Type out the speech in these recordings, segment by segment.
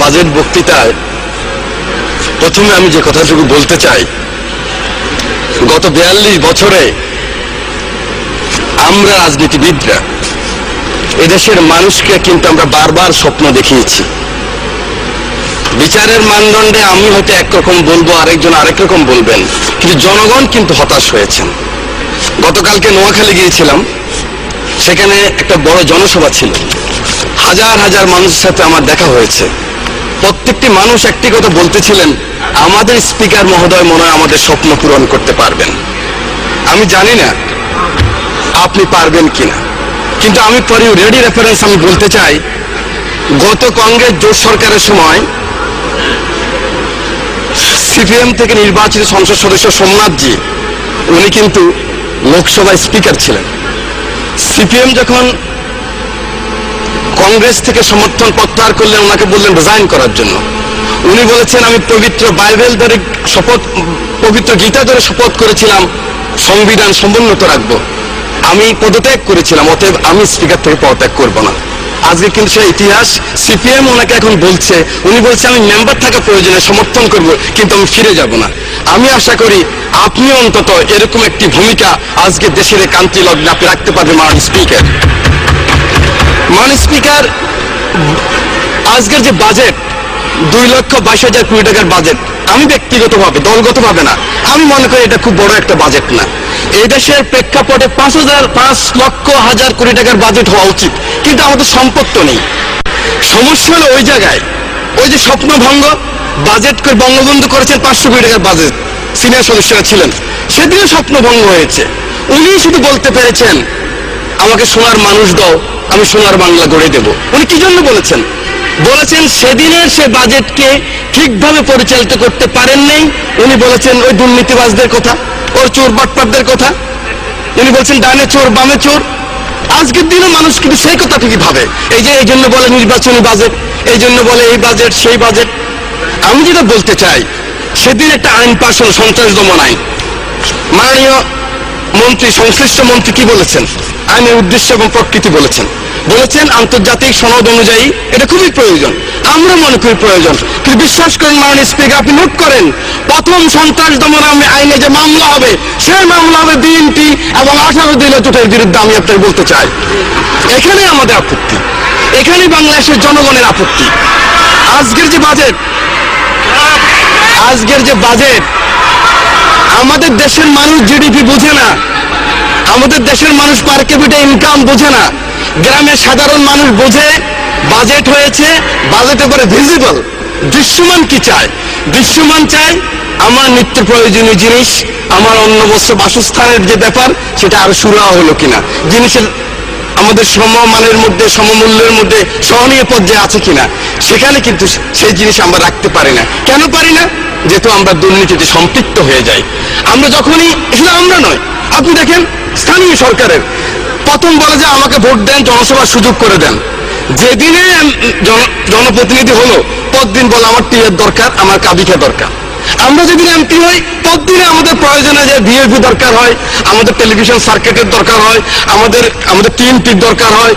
Budget বক্তৃতায় প্রথমে আমি যে কথাটুকু বলতে চাই, গত বিয়াল্লিশ বছরে আমরা রাজনীতিবিদরা এদেশের মানুষকে কিন্তু আমরা বারবার স্বপ্ন দেখিয়েছি। বিচারের মানদণ্ডে আমি হয়তো একরকম বলব, আরেকজন আরেক রকম বলবেন, কিন্তু জনগণ কিন্তু হতাশ হয়েছেন। গতকালকে নোয়াখালী গিয়েছিলাম, সেখানে একটা বড় জনসভা ছিল। হাজার হাজার মানুষের সাথে আমার দেখা হয়েছে। প্রত্যেকটি মানুষ একটি কথা বলতেছিলেন, আমাদের স্পিকার মহোদয় মনে হয় আমাদের স্বপ্ন পূরণ করতে পারবেন। আমি জানি না আপনি পারবেন কিনা, কিন্তু আমি পরে রেডি রেফারেন্স আমি বলতে চাই, গত কংগ্রেস জোট সরকারের সময় সিপিএম থেকে নির্বাচিত সংসদ সদস্য সোমনাথজি উনি কিন্তু লোকসভায় স্পিকার ছিলেন। সিপিএম যখন কংগ্রেস থেকে সমর্থন প্রত্যাহার করলেন, ওনাকে বললেন রিজাইন করার জন্য। উনি বলেছেন, আমি পবিত্র বাইবেল ধরে শপথ, পবিত্র গীতা ধরে শপথ করেছিলাম, সংবিধান সমুন্নত রাখব। আমি পদত্যাগ করেছিলাম, অতএব আমি স্পিকার থেকে পদত্যাগ করব না। আজকে কিন্তু সেই ইতিহাস, সিপিএম ওনাকে এখন বলছে, উনি বলছে, আমি মেম্বার থাকা প্রয়োজনে সমর্থন করব, কিন্তু আমি ফিরে যাব না। আমি আশা করি, আপনি অন্তত এরকম একটি ভূমিকা আজকে দেশের কান্তি লগ্নে আপনি রাখতে পারবেন মাননীয় স্পিকার। মাননীয় স্পিকার, আজকের যে বাজেট দুই লক্ষ বাইশ হাজার কোটি টাকার বাজেট আমি ব্যক্তিগতভাবে, দলগতভাবে না, আমি মনে করি এটা খুব বড় একটা বাজেট না। এই দেশের প্রেক্ষাপটে পাঁচ হাজার, পাঁচ লক্ষ হাজার কোটি টাকার বাজেট হওয়া উচিত, কিন্তু আমাদের সম্পদ তো নেই। সমস্যা হলো ওই জায়গায়, ওই যে স্বপ্নভঙ্গ বাজেট করে বঙ্গবন্ধু করেছেন পাঁচশো কোটি টাকার বাজেট সিনিয়র সদস্যরা ছিলেন, সেদিনও স্বপ্নভঙ্গ হয়েছে। উনি শুধু বলতে পেরেছেন, আমাকে সোনার মানুষ দাও আমি সোনার বাংলা গড়ে দেব। উনি কি জন্য বলেছেন? বলেছেন সেদিনের সে বাজেটকে ঠিকভাবে পরিচালিত করতে পারেন নাই। উনি বলেছেন ওই দুর্নীতিবাজদের কথা, ওর চোর বাটপাটদের কথা। উনি বলছেন, ডানে চোর, বামে চোর। আজকের দিনে মানুষ কিন্তু সেই কথা ঠিকই ভাবে। এই যে, এই জন্য বলে নির্বাচনী বাজেট, এই জন্য বলে এই বাজেট, সেই বাজেট। আমি যেটা বলতে চাই, সেদিন একটা আইন পাশ হলো, সন্ত্রাস দমন আইন। মাননীয় মন্ত্রী, সংশ্লিষ্ট মন্ত্রী কি বলেছেন? আইনের উদ্দেশ্য এবং প্রকৃতি বলেছেন। বলেছেন আন্তর্জাতিক সনদ অনুযায়ী এটা খুবই প্রয়োজন। আমরা মনে করি প্রয়োজন। কিন্তু বিশ্বাস করেন মাননীয় স্পিকার, আপনি নোট করেন, প্রথম সন্ত্রাস দমন আইনে যে মামলা হবে, সেই মামলা হবে বিএনপি এবং আঠারো দিনের জোটের বিরুদ্ধে আমি আপনাকে বলতে চাই, এখানে আমাদের আপত্তি। এখানে বাংলাদেশের জনগণের আপত্তি। আজকের যে বাজেট, আজকের যে বাজেট, আমাদের দেশের মানুষ জিডিপি বোঝে না। আমাদের দেশের মানুষ পার ক্যাপিটা ইনকাম বোঝে না। গ্রামের সাধারণ মানুষ বোঝে বাজেট হয়েছে বাজেটে করে ভিজিবল দৃশ্যমান কি চায়? দৃশ্যমান চায় আমার নিত্য প্রয়োজনীয় জিনিস, আমার অন্ন, বস্ত্র, বাসস্থানের যে ব্যাপার, সেটা আরও সুরা হলো কিনা? জিনিসের আমাদের সমমানের মধ্যে, সমমূল্যের মধ্যে সহনীয় পর্যায়ে আছে কিনা? সেখানে কিন্তু সেই জিনিস আমরা রাখতে পারি না। কেন পারি না? যেহেতু আমরা দুর্নীতিতে সম্পৃক্ত হয়ে যাই। আমরা যখনই শুধু আমরা নয়। আপনি দেখেন, স্থানীয় সরকারের প্রথম বলে যে আমাকে ভোট দেন, জনসভার সুযোগ করে দেন। যেদিনে জন- জনপ্রতিনিধি হলো, পরদিন বলে আমার টিএর দরকার, আমার কাবিকা দরকার। আমরা যেদিন এমপি হই ততদিনে আমাদের প্রয়োজনে যে ভিএপি দরকার হয়, আমাদের টেলিভিশন সার্কিটের দরকার হয়, আমাদের আমাদের টিএমপির দরকার হয়,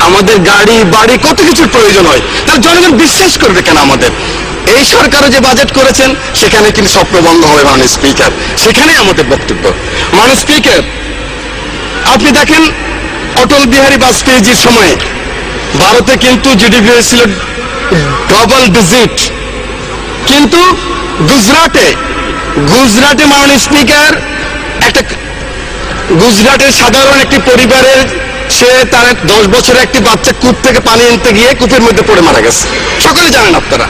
আমাদের গাড়ি, বাড়ি, কত কিছুর প্রয়োজন হয়, তার জনগণ বিশ্বাস করবে কেন আমাদের? এই সরকারও যে বাজেট করেছেন, সেখানে কিন্তু স্বপ্নভঙ্গ হবে মাননীয় স্পিকার সেখানেই আমাদের বক্তব্য। মাননীয় স্পিকার আপনি দেখেন অটল বিহারী বাজপেয়ীজির সময়ে ভারতে কিন্তু জিডিপি হয়েছিল ডবল ডিজিট কিন্তু গুজরাটে গুজরাটে মাননীয় স্পিকার একটা গুজরাটের সাধারণ একটি পরিবারের সে তার দশ বছরের একটি বাচ্চা কূপ থেকে পানি আনতে গিয়ে কূপের মধ্যে পড়ে মারা গেছে। সকলে জানেন আপনারা।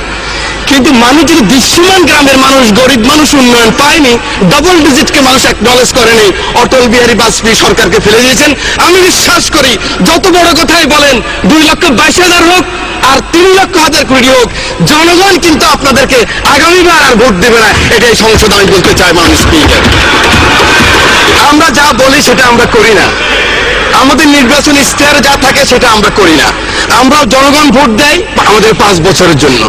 কিন্তু মানুষ যদি দৃশ্যমান গ্রামের মানুষ, গরিব মানুষ উন্নয়ন পায়নি। ডবল ডিজিটকে মানুষ একনলেজ করেনি। অটল বিহারী বাজপেয়ী সরকারকে ফেলে দিয়েছেন। আমি বিশ্বাস করি, যত বড় কথাই বলেন, দুই লক্ষ বাইশ হাজার হোক আর তিন লক্ষ হাজার কোটি হোক জনগণ কিন্তু আপনাদেরকে আগামীবার আর ভোট দেবে না। এটাই সংসদ, আমি বলতে চাই মানুষ স্পিকার আমরা যা বলি সেটা আমরা করি না। আমাদের নির্বাচনী ইশতেহারে যা থাকে সেটা আমরা করি না। আমরা জনগণ ভোট দেয় আমাদের পাঁচ বছরের জন্য।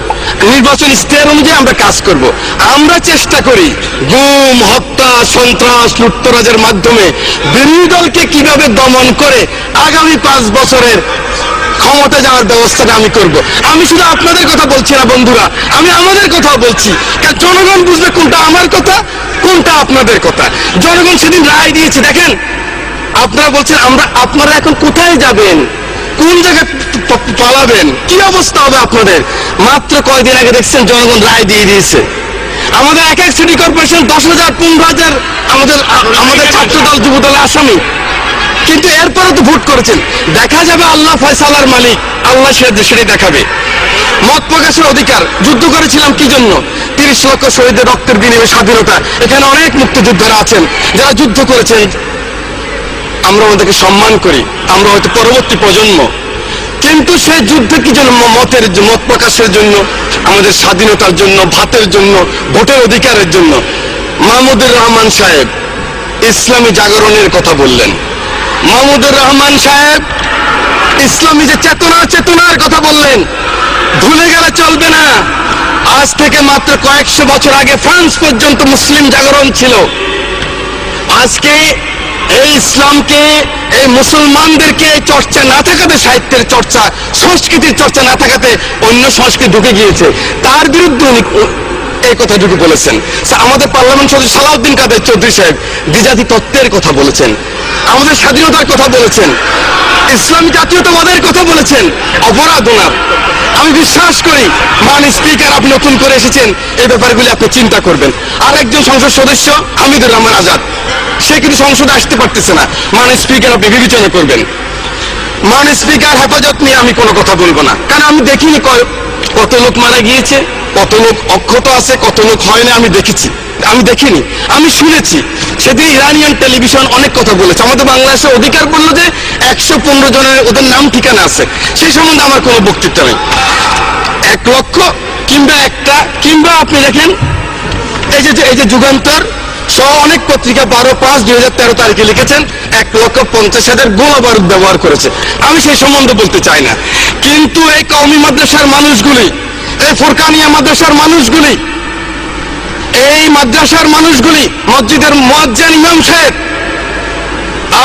নির্বাচন ইশতেহার অনুযায়ী আমরা কাজ করব। আমরা চেষ্টা করি গুম, হত্যা, সন্ত্রাস, লুটতরাজের মাধ্যমে বিরোধী দলকে কীভাবে দমন করে আগামী পাঁচ বছরের ক্ষমতা যাওয়ার ব্যবস্থাটা আমি করব। আমি শুধু আপনাদের কথা বলছি না বন্ধুরা, আমি আমাদের কথাও বলছি। জনগণ বুঝবে কোনটা আমার কথা, কোনটা আপনাদের কথা। জনগণ সেদিন রায় দিয়েছে, দেখেন, আপনারা বলছেন, আমরা, আপনারা এখন কোথায় যাবেন? কোন জায়গায় পালাবেন? কি অবস্থা হবে আপনাদের? মাত্র কয়দিন আগে দেখছেন জনগণ রায় দিয়ে দিয়েছে। আমাদের এক এক সিটি কর্পোরেশন দশ হাজার, পনেরো হাজার আমাদের আমাদের ছাত্র দল আসামি। কিন্তু এরপরে তো ভোট করেছেন। দেখা যাবে আল্লাহ ফয়সালার মালিক। আল্লাহ সে সেটাই দেখাবে। মত প্রকাশের অধিকার। যুদ্ধ করেছিলাম কি জন্য? তিরিশ লক্ষ শহীদের রক্তের বিনিময়ে স্বাধীনতা। এখানে অনেক মুক্তিযোদ্ধারা আছেন। যারা যুদ্ধ করেছেন আমরা ওদেরকে সম্মান করি, আমরা হয়তো পরবর্তী প্রজন্ম। কিন্তু সেই যুদ্ধে কি ম- মতের মত প্রকাশের জন্য, আমাদের স্বাধীনতার জন্য, ভাতের জন্য, ভোটের অধিকারের জন্য মাহমুদুর রহমান সাহেব ইসলামী জাগরণের কথা বললেন। মাহমুদুর রহমান সাহেব ইসলামী যে চেতনা, চেতনার কথা বললেন, ভুলে গেলে চলবে না। আজ থেকে মাত্র কয়েকশো বছর আগে ফ্রান্স পর্যন্ত মুসলিম জাগরণ ছিল। আজকে এই ইসলামকে, এই মুসলমানদেরকে চর্চা না থাকাতে, সাহিত্যের চর্চা, সংস্কৃতির চর্চা না থাকাতে অন্য সংস্কৃতি ঢুকে গিয়েছে। তার বিরুদ্ধে এই কথাটুকু বলেছেন। আমাদের পার্লামেন্ট সদস্য সালাউদ্দিন কাদের চৌধুরী সাহেব দ্বিজাতি তত্ত্বের কথা বলেছেন। আমাদের স্বাধীনতার কথা বলেছেন। ইসলামী জাতীয়তাবাদের কথা বলেছেন। অপরাধ ওনার। আমি বিশ্বাস করি মান স্পিকার আপনি নতুন করে এসেছেন, এই ব্যাপারগুলি আপনি চিন্তা করবেন। আর একজন সংসদ সদস্য, হামিদুর রহমান আজাদ। সে কিন্তু সংসদে আসতে পারতেছে না। মান স্পিকার, আপনি বিবেচনা করবেন। মান স্পিকার হেফাজত নিয়ে আমি কোনো কথা বলব না। কারণ আমি দেখিনি কত লোক মারা গিয়েছে। কত লোক অক্ষত আছে, কত লোক হয় না আমি দেখেছি। আমি দেখিনি, আমি শুনেছি। সেদিন ইরানিয়ান টেলিভিশন অনেক কথা বলেছে। আমাদের বাংলাদেশে অধিকার বলল যে একশো পনেরো জনের ওদের নাম ঠিকানা আছে। সেই সম্বন্ধে আমার কোনো বক্তৃতা নেই। এক লক্ষ কিংবা একটা, কিংবা আপনি দেখেন, এই যে এই যে যুগান্তর সহ অনেক পত্রিকা বারো পাঁচ দুই হাজার তেরো তারিখে লিখেছেন, এক লক্ষ পঞ্চাশ হাজার গোলা বারুদ ব্যবহার করেছে। আমি সেই সম্বন্ধে বলতে চাই না। কিন্তু এই কওমি মাদ্রাসার মানুষগুলি এই ফুরকানিয়া মাদ্রাসার মানুষগুলি, এই মাদ্রাসার মানুষগুলি, মসজিদের মুয়াজ্জিন ইমাম সাহেব,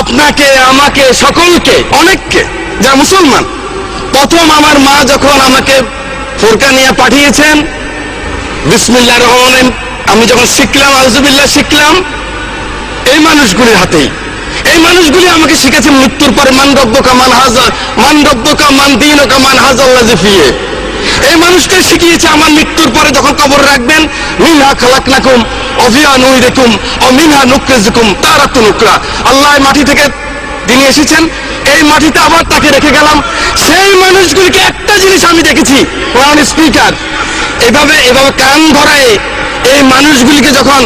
আপনাকে, আমাকে, সকলকে, অনেককে যারা মুসলমান। প্রথম আমার মা যখন আমাকে ফুরকানিয়া পাঠিয়েছেন, বিসমিল্লাহ রহমান আমি যখন শিখলাম আউজুবিল্লাহ শিখলাম, এই মানুষগুলির হাতেই। এই মানুষগুলি আমাকে শিখেছে মৃত্যুর পরে, মান রব্বকা মান হাজা, মান রব্বকা মান দিনকা মান হাজাল্লাহ ফিয়ে এই মানুষকে শিখিয়েছে আমার মৃত্যুর পরে যখন কবর রাখবেন মিনহা খালাকনাকুম অভিয়া নুইরেকুম ও মিনহা নুকরেজুকুম তারা তো নুকরা আল্লাহ মাটি থেকে তিনি এসেছেন। এই মাটিতে আবার তাকে রেখে গেলাম। সেই মানুষগুলিকে একটা জিনিস আমি দেখেছি স্পিকার। এভাবে এভাবে কান ধরায় এই মানুষগুলিকে যখন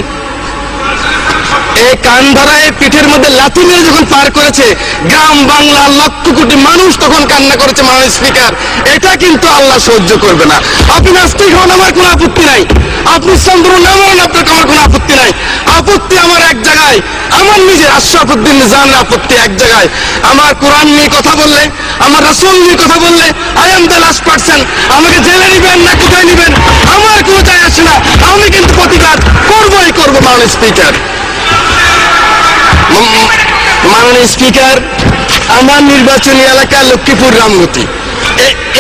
এই কান ধরায় পিঠের মধ্যে লাথি মেরে যখন পার করেছে, গ্রাম বাংলা লক্ষ কোটি মানুষ তখন কান্না করেছে মানুষ স্পিকার। এটা কিন্তু আল্লাহ সহ্য করবে না। আপনি নাস্তিক হন, আমার কোনো আপত্তি নাই। আপনি চন্দ্র নাম হন, আপনার আমার কোনো আপত্তি নাই। আপত্তি আমার এক জায়গায়। আমার নিজের আশরাফুদ্দিন নিজামের আপত্তি এক জায়গায়। আমার কোরআন নিয়ে কথা বললে, আমার রাসূল নিয়ে কথা বললে I am the last person আমাকে জেলে নিবেন না, কোথায় নিবেন? আমার কোনো যায় আসে না। আমি কিন্তু প্রতিকার করবোই করব মানুষ স্পিকার। মাননীয় স্পিকার, আমার নির্বাচনী এলাকা লক্ষ্মীপুর রামগতি।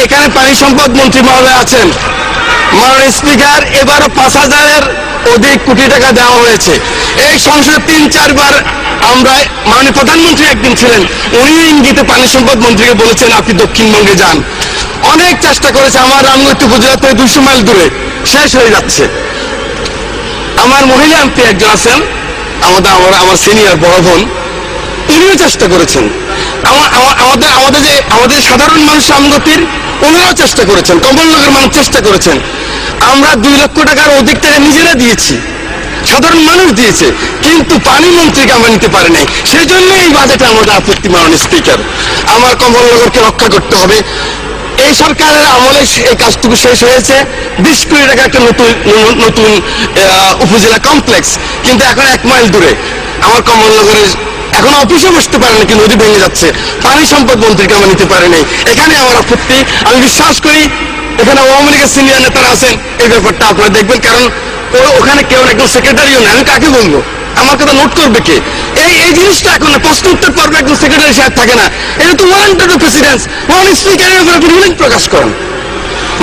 এখানে পানি সম্পদ মন্ত্রী মহোদয় আছেন। মাননীয় স্পিকার, এবারও পাঁচ হাজারের অধিক কোটি টাকা দেওয়া হয়েছে। এই সংসদে তিন, চারবার আমরা, মাননীয় প্রধানমন্ত্রী একদিন ছিলেন, উনি ইঙ্গিতে পানি সম্পদ মন্ত্রীকে বলেছেন, আপনি দক্ষিণবঙ্গে যান। অনেক চেষ্টা করেছে, আমার রামগতি উপজেলা থেকে দুশো মাইল দূরে। শেষ হয়ে যাচ্ছে। আমার মহিলা এমপি একজন আছেন, আমাদের, আমার আমার সিনিয়র বড় বোন। উনিও চেষ্টা করেছেন। আমা- আমা- আমাদের আমাদের যে আমাদের সাধারণ মানুষ আমগতির ওনারাও চেষ্টা করেছেন, কমলনগর মানুষ চেষ্টা করেছেন। আমরা দুই লক্ষ টাকার অধিক টাকা নিজেরা দিয়েছি, সাধারণ মানুষ দিয়েছে, কিন্তু পানি মন্ত্রীকে আমরা নিতে পারি নাই। সেই জন্য এই বাজেটে আমাদের আপত্তি মাননীয় স্পিকার। আমার কমলনগরকে রক্ষা করতে হবে। এই সরকারের আমলে এই কাজটুকু শেষ হয়েছে। বিশ কোটি টাকা একটা নতুন নতুন উপজেলা কমপ্লেক্স, কিন্তু এখন এক মাইল দূরে। আমার কমলনগরের এখন অফিসে বসতে পারে না, কিন্তু নদী ভেঙে যাচ্ছে। পানি সম্পদ মন্ত্রীকে আমরা নিতে পারি নাই। এখানে আমার আপত্তি। আমি বিশ্বাস করি, এখানে আওয়ামী লীগের সিনিয়র নেতারা আছেন, এই ব্যাপারটা আপনারা দেখবেন, কারণ ওখানে কেউ একজন সেক্রেটারিও নেই আমি কাকে বলব? আমার কথা নোট করবে কে? এই এই জিনিসটা এখন প্রশ্ন উত্তর পর্বে একজন সেক্রেটারি সাহেব থাকে না। এটা তো ওয়ারেন্টেড অফ প্রেসিডেন্স মাননীয় স্পিকারের উপর আপনি প্রকাশ করেন।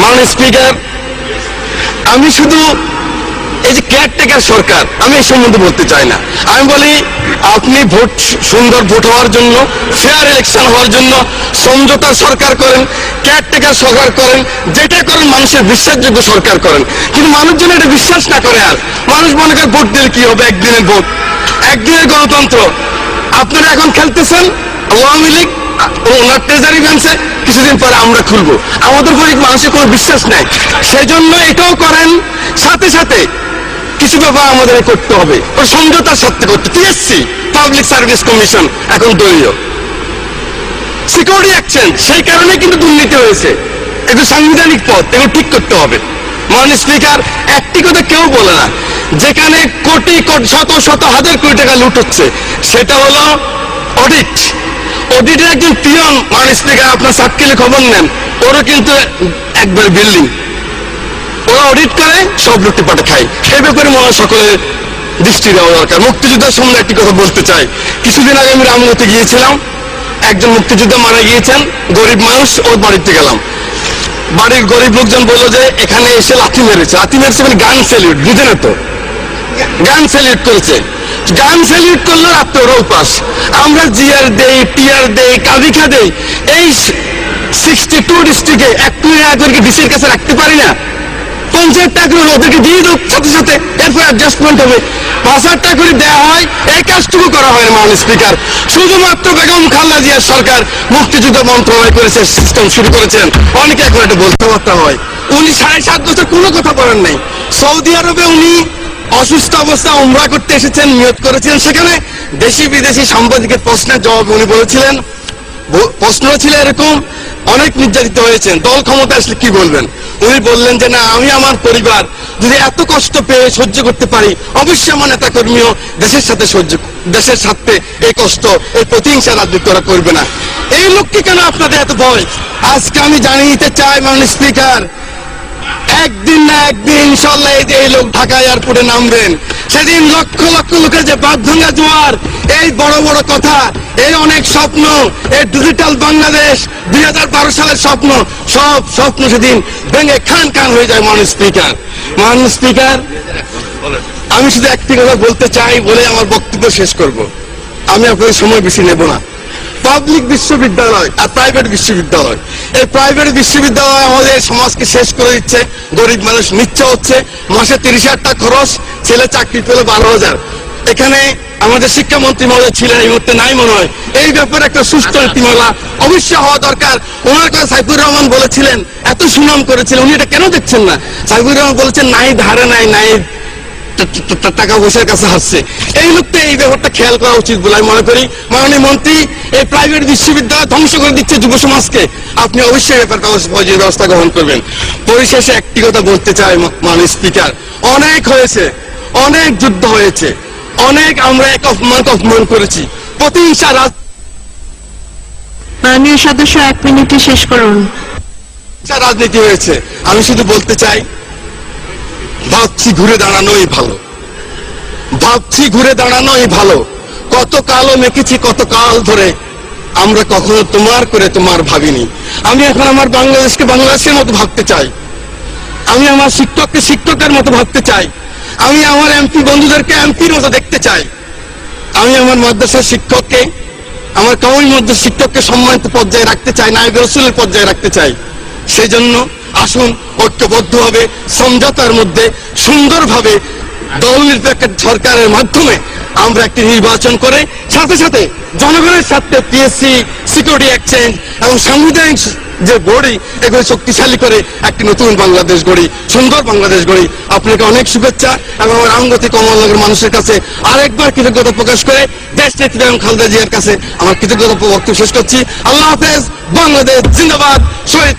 মাননীয় স্পিকার আমি শুধু এই যে কেয়ারটেকার সরকার, আমি এই সম্বন্ধে বলতে চাই না। আমি বলি, আপনি ভোট, সুন্দর ভোট হওয়ার জন্য ফেয়ার ইলেকশন হওয়ার জন্য সমঝোতা সরকার করেন কেয়ারটেকার সরকার করেন যেটা করেন, মানুষের বিশ্বাসযোগ্য সরকার করেন। কিন্তু মানুষজন এটা বিশ্বাস না করে আর। মানুষ মনে করে ভোট দিলে কি হবে? একদিনের ভোট। একদিনের গণতন্ত্র। আপনারা এখন খেলতেছেন, আওয়ামী লীগ ওনার ট্রেজারি ব্যাংকসে কিছুদিন পরে আমরা খুলবো। আমাদের উপর মানুষের কোনো বিশ্বাস নাই। সেই জন্য এটাও করেন, সাথে সাথে কিছু ব্যাপার আমাদের করতে হবে। ওই সমঝোতার সাথে করতে টিএসসি পাবলিক সার্ভিস কমিশন এখন দলীয়। সিকিউরিটি এক্সচেঞ্জ সেই কারণে কিন্তু দুর্নীতি হয়েছে। একটু সাংবিধানিক পথ, এগুলো ঠিক করতে হবে। মাননীয় স্পিকার, একটি কথা কেউ বলে না। যেখানে কোটি কোটি শত শত হাজার কোটি টাকা লুট হচ্ছে, সেটা হলো অডিট অডিটের একজন পিয়ন, মাননীয় স্পিকার, আপনার সাতকিলে খবর নেন, ওরও কিন্তু একবার বিল্ডিং ওরা অডিট করে, সব লুটে পাটে খায় সেই ব্যাপারে হয় সকলের দৃষ্টি দেওয়া দরকার। মুক্তিযুদ্ধের সঙ্গে একটি কথা বলতে চাই। কিছুদিন আগে আমি রামগতি গিয়েছিলাম। একজন মুক্তিযোদ্ধা মারা গিয়েছেন। গরিব মানুষ, ওর বাড়িতে গেলাম। বাড়ির গরিব লোকজন বলল যে, এখানে এসে লাথি মেরেছে। লাথি মেরেছে মানে গান স্যালিউট বুঝে না তো? গান স্যালিউট করেছে। গান স্যালিউট করল রাত্রে ওরা উপাস আমরা জিয়ার দেই টিআর দেই কাবিখা দেই। এই সিক্সটি টু ডিস্ট্রিক্টে এক টাকা করে ডিসির কাছে রাখতে পারি না? পঞ্চায়েত টাকা করে ওদেরকে দিয়ে দেব। সাথে সাথে এরপর অ্যাডজাস্টমেন্ট হবে। পাঁচ হাজার টাকা করে দেওয়া হয়। এই কাজটুকু করা হয় মাননীয় স্পিকার শুধুমাত্র বেগম খালেদা জিয়ার সরকার মুক্তিযুদ্ধ মন্ত্রণালয় করেছে সিস্টেম শুরু করেছেন। অনেকে এখন বলতে বার্তা হয়। উনি সাড়ে সাত বছর কোনো কথা বলেন নাই। সৌদি আরবে উনি অসুস্থ অবস্থা উমরা করতে এসেছেন, নিয়োগ করেছিলেন সেখানে দেশি বিদেশি সাংবাদিকের প্রশ্নের জবাবে উনি বলেছিলেন প্রশ্ন ছিল এরকম অনেক নির্যাতিত হয়েছেন। দল ক্ষমতা আসলে কি বলবেন? উনি বললেন যে, না, আমি আমার পরিবার যদি এত কষ্ট পেয়ে সহ্য করতে পারি, অবশ্যই আমার নেতা কর্মীও দেশের সাথে সহ্য, দেশের সাথে এই কষ্ট, এই প্রতিহিংসা রাজনীতি করা করবে না। এই লোককে কেন আপনাদের এত ভয়? আজকে আমি জানিয়ে দিতে চাই, মাননীয় স্পিকার, একদিন না একদিন ইনশাল্লাহ এই যে এই লোক ঢাকা এয়ারপোর্টে নামবেন। সেদিন লক্ষ লক্ষ লোকের যে বাদ বাঘভাঙ্গা জোয়ার, এই বড় বড় কথা, এই অনেক স্বপ্ন, এই ডিজিটাল বাংলাদেশ দুই হাজার বারো সালের স্বপ্ন, সব স্বপ্ন সেদিন ভেঙে খান খান হয়ে যায় মানুষ স্পিকার মানুষ স্পিকার আমি শুধু একটি কথা বলতে চাই বলে আমার বক্তব্য শেষ করব। আমি আপনাদের সময় বেশি নেব না। পাবলিক বিশ্ববিদ্যালয় আর প্রাইভেট বিশ্ববিদ্যালয়। এই প্রাইভেট বিশ্ববিদ্যালয় আমাদের সমাজকে শেষ করে দিচ্ছে, গরিব মানুষ নিচ্ছে হচ্ছে, মাসে তিরিশ হাজার খরচ, ছেলে চাকরি পেলে বারো হাজার। এখানে আমাদের শিক্ষামন্ত্রী মহোদয় ছিলেন, এই মুহূর্তে নাই মনে হয়। এই ব্যাপারে একটা সুস্থ নীতিমালা অবশ্যই হওয়া দরকার। ওনার কথা সাইফুর রহমান বলেছিলেন, এত সুনাম করেছিলেন, উনি এটা কেন দেখছেন না? সাইফুর রহমান বলেছেন, নাই, ধারে নাই নাই টাকা পয়সার কাছে আসছে। এই লোকটা এই ব্যাপারটা খেয়াল করা উচিত বলে আমি মনে করি। মাননীয় মন্ত্রী এই প্রাইভেট বিশ্ববিদ্যালয় ধ্বংস করে দিচ্ছে যুব সমাজকে। আপনি অবশ্যই ব্যাপার ব্যবস্থা গ্রহণ করবেন। পরিশেষে একটি কথা বলতে চাই মাননীয় স্পিকার। অনেক হয়েছে অনেক যুদ্ধ হয়েছে অনেক আমরা এক অপমান অপমান করেছি। প্রতিহিংসা রাজ মাননীয় সদস্য এক মিনিটে শেষ করুন। রাজনীতি হয়েছে। আমি শুধু বলতে চাই ভাবছি ঘুরে দাঁড়ানোই ভালো। ভাবছি ঘুরে দাঁড়ানোই ভালো। কত কালও মেখেছি, কত কাল ধরে। আমরা কখনো তোমার করে তোমার ভাবিনি। আমি এখন আমার বাংলাদেশকে বাংলাদেশের মতো ভাবতে চাই। আমি আমার শিক্ষককে শিক্ষকের মতো ভাবতে চাই। আমি আমার এমপি বন্ধুদেরকে এমপির মতো দেখতে চাই। আমি আমার মাদ্রাসার শিক্ষককে, আমার কাউই মধ্যে শিক্ষককে সম্মানিত পর্যায়ে রাখতে চাই, নায়ক রসুলের পর্যায়ে রাখতে চাই। সেই জন্য আসুন ঐক্যবদ্ধভাবে সমঝোতার মধ্যে সুন্দরভাবে দল নিরপেক্ষ সরকারের মাধ্যমে আমরা একটি নির্বাচন করে, সাথে সাথে জনগণের সাথে পিএসসি সিকিউরিটি এক্সচেঞ্জ এবং সাংবিধানিক যে বডি এগুলো শক্তিশালী করে একটি নতুন বাংলাদেশ গড়ি, সুন্দর বাংলাদেশ গড়ি। আপনাকে অনেক শুভেচ্ছা এবং আমার আঙ্গতি কমলনগর মানুষের কাছে আরেকবার কৃতজ্ঞতা প্রকাশ করে দেশ নেত্রী এবং খালেদা জিয়ার কাছে আমার কৃতজ্ঞতা বক্তব্য শেষ করছি। আল্লাহ হাফেজ, বাংলাদেশ জিন্দাবাদ, শহীদ